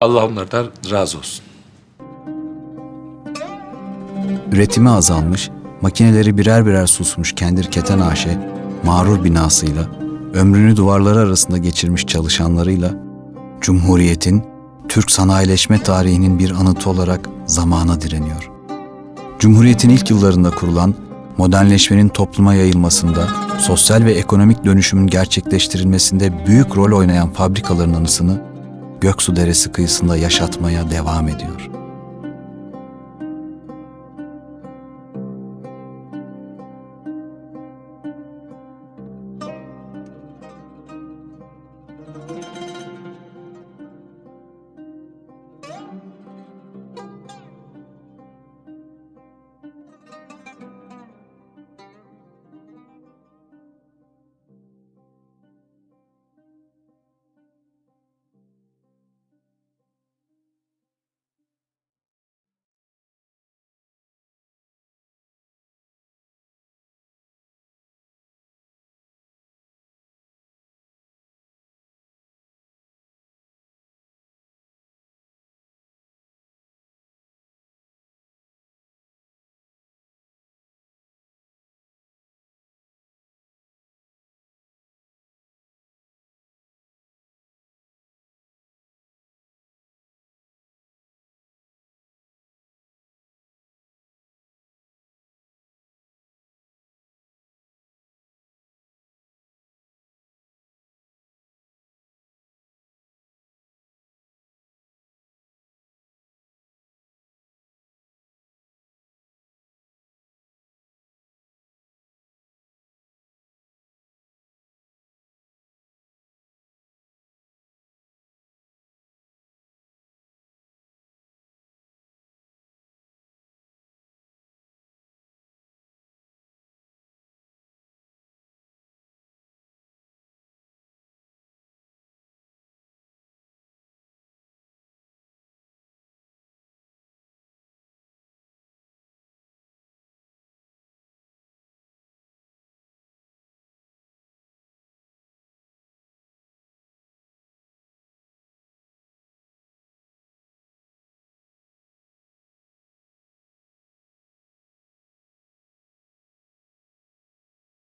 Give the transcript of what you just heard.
Allah onlardan razı olsun. Üretimi azalmış, makineleri birer birer susmuş Kendir Keten AŞ, mağrur binasıyla, ömrünü duvarlar arasında geçirmiş çalışanlarıyla, Cumhuriyet'in, Türk sanayileşme tarihinin bir anıtı olarak zamana direniyor. Cumhuriyet'in ilk yıllarında kurulan, modernleşmenin topluma yayılmasında, sosyal ve ekonomik dönüşümün gerçekleştirilmesinde büyük rol oynayan fabrikaların anısını Göksu Deresi kıyısında yaşatmaya devam ediyor.